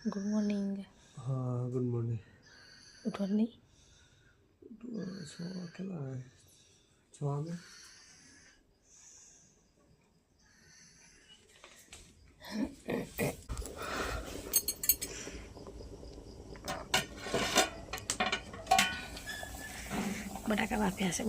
Good morning હા good morning ઉઠવાનું નહીં સો કેટલા વાગે? છ વાગે બટાકા બાફ્યા છે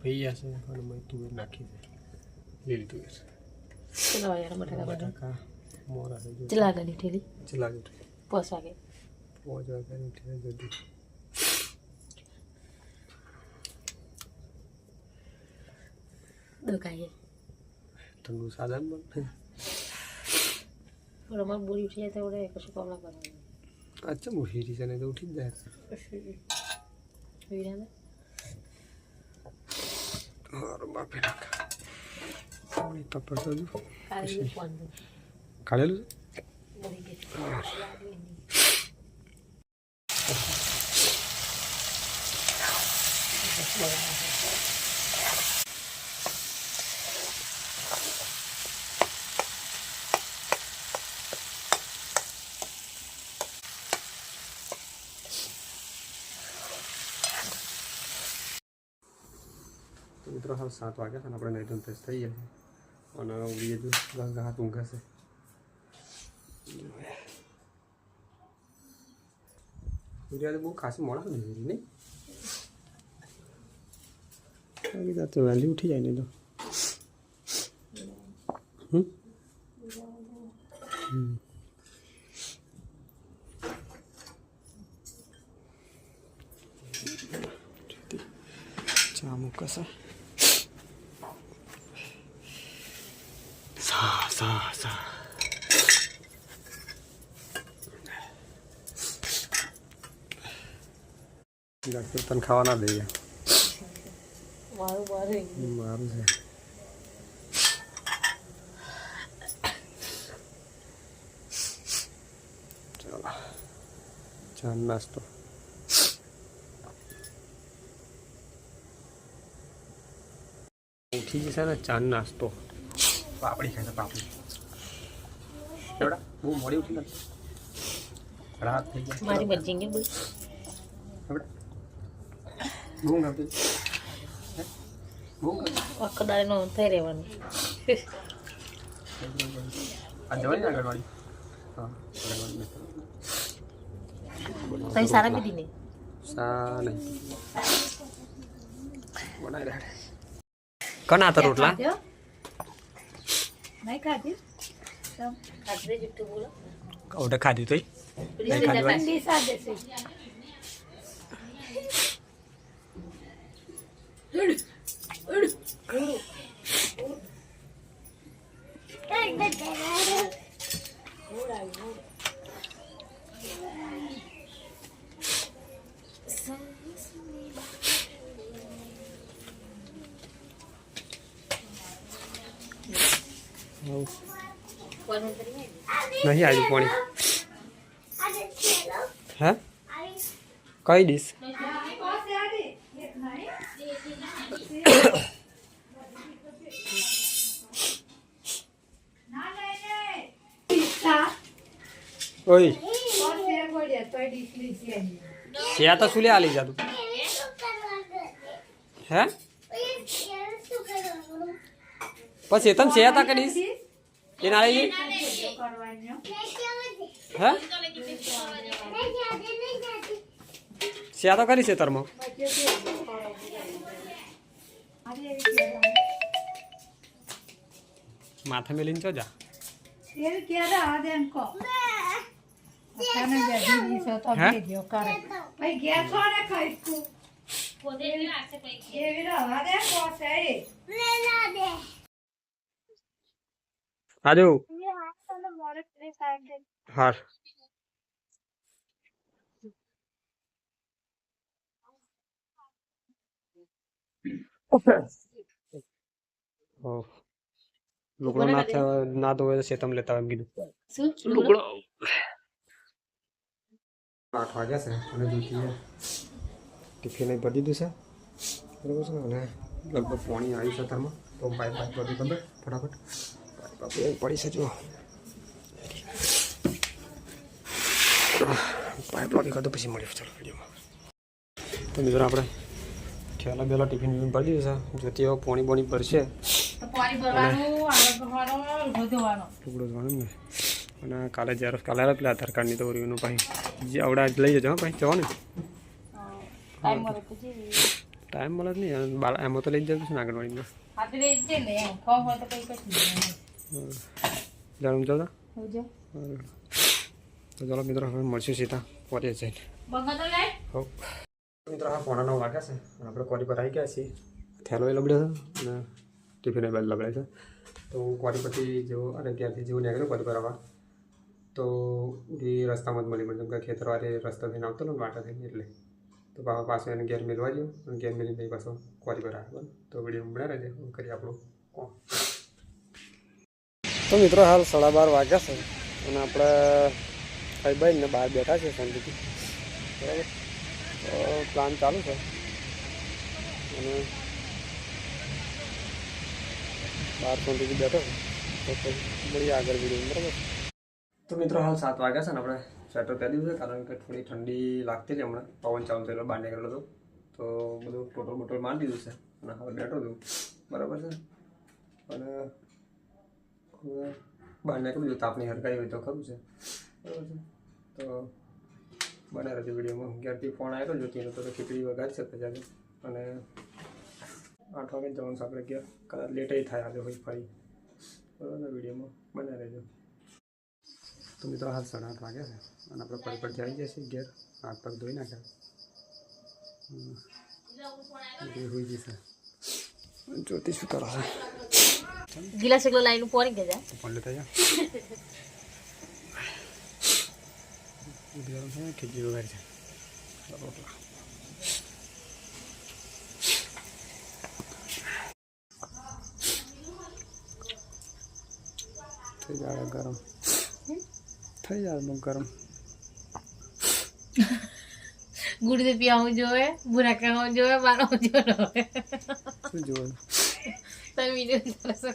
બટાકા બફાઈ ગયા છે અને મેં તુવેર નાખી છે લીલી તુવેર ચલો યાર બટાકા બધા બટાકા મોરા છે જો ચલા ગાડી ઠેલી ચલા ગયું પોસ વાગે પાંચ વાગ્યાની ઉઠીને જલ્દી દોકાઈએ ઠંડુ સાદા બને પણ અમારે બોરી ઉઠી જાય તો વડે કશું કામ ના કરવાનું અચ્છા હું હીરી છે ને તો ઉઠી જ જાય વીરાને મારું બાપે નાખા પાણી પપડ તો જો કાલે ફોન કાઢેલું મરી ગઈ તો મિત્રો હાલ સાત વાગ્યા છે અને આપણે નાઈટ ફ્રેશ થઈ ગયા છે અને ઉડીએ જો ગંગા હાથ ઊંઘાશે ઉડિયા બહુ ખાસી મોડા સુધી ઉડી નહીં કીધા તો વહેલી ઉઠી જાય ને તો હમ હમ. ચા મૂકશે સા સા સા ડૉક્ટર તને ખાવા ના દઈએ મારું મારું મારું છે ચાલો ચા નાસ્તો ઉઠી જશે ને ચા નાસ્તો પાપડી ખાય પાપડી એવડા બહુ મોડી ઉઠી નથી રાત થઈ જાય મારી મરજી કે બોલ. એવડા બહુ ગમતી હે? બહુ ગમતી આખો દાડે નો થઈ રહેવાનું. આ જવાની ને આગળવાળી હા આગળવાળી તમે સારા પીધી ને? સા નહીં. બનાવી રહ્યા કના હતા રોટલા? नाही खाती खाते जिट्टू कवडं खाते तोय? नाही નહીં આવ્યું પાણી. હે? કઈ ડીશ ઓય. શિયા તો સુલે આલી જાતું હે? પછી તને શિયા તા કરીશ એ ના લઈ હે શિયા તો કરી છે તરમાં માથે મેલીને ચો જા આજુ હાર ઓ લુગડો ના થયો ના તો હોય તો શેતમ લેતા હોય એમ કીધું શું લુગડો આઠ વાગ્યા છે અને દૂધી ટિફિન અહીં ભરી દીધું છે બરાબર છે અને લગભગ પાણી આવ્યું છે તારમાં તો પાઇપ પાઇપ બધી અહીં પડી છે જો પાઇપ લાગી કાઢો પછી મળી ચાલો વિડીયોમાં તો મિત્રો આપણે ખ્યાલ બેલા ટિફિન બિફિન ભરી દીધું છે. જોતી હવે પોણી બોણી ભરશે. ધોવાનો ને. અને કાલે જ્યારે કાલે આવે પેલા આધાર કાર્ડની તો ઓરીઓનું ભાઈ. જે આવડે આજ લઈ જજો હા ભાઈ જવાનું. ટાઈમ મળે જ નહીં. બાળા એમાં તો લઈ જ જતું છે ને આંગણવાડીમાં જાણું ચાલો. તો ચાલો મિત્રો હવે મળશું સીધા કોલેજ જઈને. હો. મિત્રો હા પોણા નવ વાગ્યા છે. અને આપણે કોરી પર આવી ગયા છીએ. થેલો એ લબડ્યો છે અને ટિફિન એ લબડે છે. તો હું કોરી પરથી જેવો અને ત્યાંથી જેવું નીકળ્યું કોરી પર આવવા. તો એ રસ્તામાં જ મળી મળ્યું કે ખેતરવાળી રસ્તો થઈને આવતો ને વાટા થઈને એટલે. તો પાછો પાછો એને ઘેર મેળવા ગયો. અને ઘેર મેળવીને પછી પાછો કોરી પર આવ્યો. તો વીડિયો મળ્યા રહેજે હું કરી આપણું કોમ તો મિત્રો હાલ સાડા બાર વાગ્યા છે અને આપણે ભાઈ ભાઈ ને બહાર બેઠા છે શાંતિથી. બરાબર? તો પ્લાન ચાલુ છે. અને બાર શાંતિથી બેઠો તો મળીએ આગળ વીડિયો બરાબર? તો મિત્રો હાલ સાત વાગ્યા છે ને આપણે સ્વેટર પહેર્યું છે, કારણ કે થોડી ઠંડી લાગતી હતી હમણાં. પવન ચાલુ થયેલો, બહાર નીકળેલો હતો. તો બધું ટોટલ બોટલ મારી દીધું છે. અને હવે બેઠો છું. બરાબર છે? અને બહાર નીકળ્યું છું આપણી હરકાઈ હોય તો ખરું છે. બરાબર છે. તો બને રહેજો વિડીયોમાં ઘેરથી ફોન આવ્યો જો તેનો તો ખીચડી વગાડી છે પછી અને આઠ વાગે જવાનું છે આપણે ઘેર. કદાચ લેટય થાય આજે હોય ફરી. બરાબર વિડીયોમાં બને રહેજો. તો મિત્રો હાલ સાડા આઠ વાગ્યા છે. અને આપણે ફરી પરથી આવી જશે ઘેર. હાથ પગ ધોઈ નાખ્યા. જોઈ જશે. જ્યોતિ શું કરો છે? ગિલાસ એકલો લાઈન પોણી કે જાય તો લેતા જા ઉધેરો છે ખીચડી વગાડી છે થઈ જાય ગરમ થઈ જાય ગરમ ગુડ દે પીવા જોવે બુરા કરવા જોવે મારો જોવે શું જોવાનું તમે વીડિયો જોશો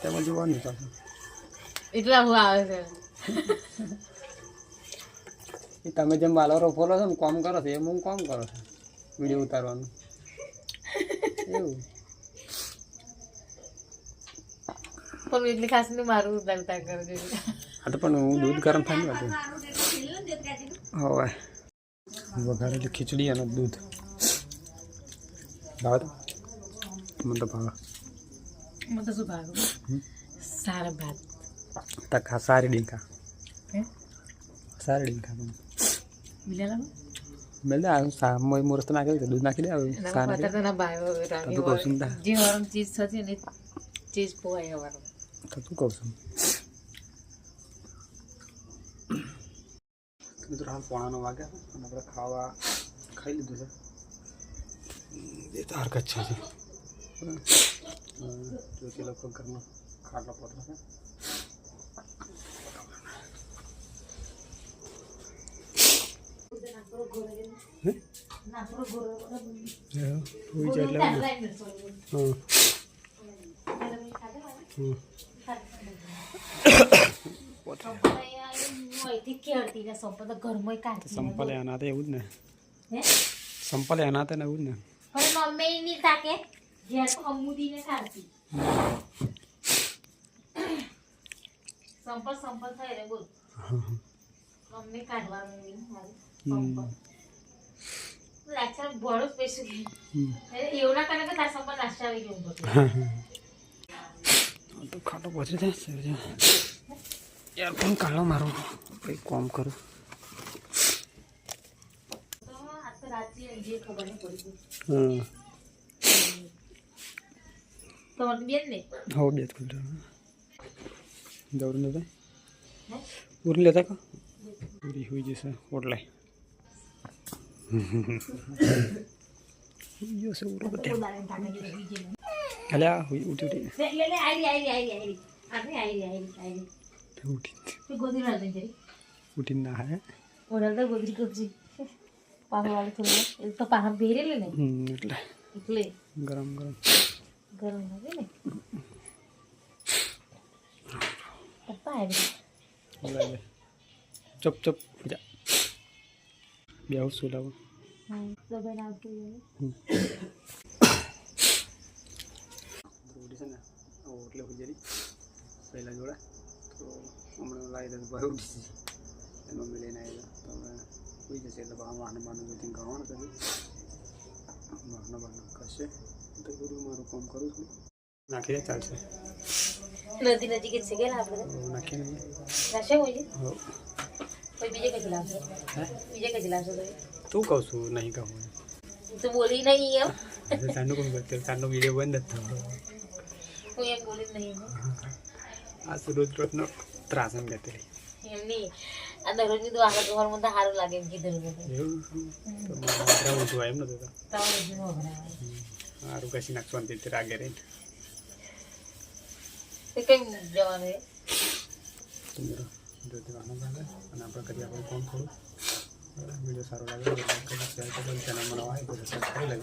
તેમાં જોવાનું પાછું એટલા હું આવે છે. એ તમે જેમ વાલોરો ફોલો છો ને કોમ કરો છો એમ હું કોમ કરો છો વીડિયો ઉતારવાનું. એવું. પણ એટલી ખાસ નહીં મારું ઉતારતા કરજો હા તો પણ હું દૂધ ગરમ થાય ને હવે. વઘારેલી ખીચડી અને દૂધ. ભાવ તો મને તો ભાવ મને તો શું ભાગું સારા ભાત તકા સારી ડીંકા હે સારી ડીંકા તમે મિલેલા મેં દે આ સા મોય મોરસ તો નાખી દે દૂધ નાખી દે આવે સા નાખી દે. ના ભાઈઓ તો તું કહું છું ને. જે વારમ ચીજ થશે ને ચીજ પોવાય વારમ તો તું કહું છું મિત્રો હાલ પોણા નવ વાગ્યા અને આપણે ખાવા ખાઈ લીધું છે એ તો હરકત છે સંપલ એના તો એવું જ ને. સંપલે સંપલ એના તો એવું જ ને. મમ્મી ની તાકે ઘેર તો અમુદી ને કાઢતી સંપલ સંપલ થઈ રે બોલ. મમ્મી કાઢવાનું નહીં મારું સંપલ. લાચાર ભળો હમ. એવું ના કરે કે તાર સંપલ નાસ્તા આવી ગયું ખાટો પછી થાય છે યાર પણ કાઢો મારો. કંઈ કોમ કરું. રાત્રે જે ખબર નહીં પડી. તમારે બેન ને હો બે જ ખુલ્લો દৌড়ને લેતા હે ઉરી લેતા કા ઉરી હોઈ જશે ઓટલાય હોઈ જશે ઉરો બધા બોલાવે તાકે જે બીજે અલ્યા ઉઠી ઉઠી લે લે લે આઈડી આઈડી આઈડી આઈડી આને આઈડી આઈડી આઈડી ઉઠી તું ગોદી ના લઈ જઈ ઉઠી ના હે ઓરલ તો ગોદી ગોદી પાહા વાળી થોડી એ તો પાહા ભેરેલે ને હમ એટલે એટલે ગરમ ગરમ ગરમ લાગે ને. પપ્પા આવી ચપ ચપ જા. બે આવું શું લાવો એટલે ઉજરી પહેલાં જોડે. તો હમણાં લાવી દે ભાઈ ઉઠી છે મમ્મી લઈને આવી તો હવે ઉઈ જશે એટલે બહાર વાહન બાનું બધું બાનું કરશે તો બધું મારું કામ કરું છું નાખી દે ચાલશે. નદી નજીક જ છે કે આપણે? નાખી દે. નાખે બોલી? કોઈ બીજે કઈ લાવશે? હે? બીજે કઈ લાવશે તું કહું છું નહીં કહું. તું બોલી નહીં એમ. તારનું કોઈ બતાવ તારનો વીડિયો બંધ જ થયો હું એમ બોલી નહીં આ તો રોજ રોજનો ત્રાસ એમ કહેતી એમ નહીં. આ દરરોજની તો આગળ ઘર મને સારું લાગે એમ કીધું એવું? તો મારા ઉઠવા એમ નતો તો સારું કશી નાખવાનું તે રાગે રહીને અને આપણે કરીએ આપણે ફોન કરું વીડિયો સારો લાગે લાઈક કરો શેર કરો ચેનલ મને આવે તો સબસ્ક્રાઈબ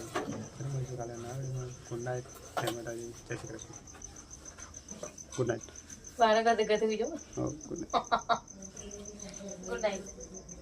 કરી લેજો કાલે ના ગુડ નાઇટ જય માતાજી જય શ્રી કૃષ્ણ ગુડ નાઇટ બીજો ગુડ નાઇટ ગુડ નાઇટ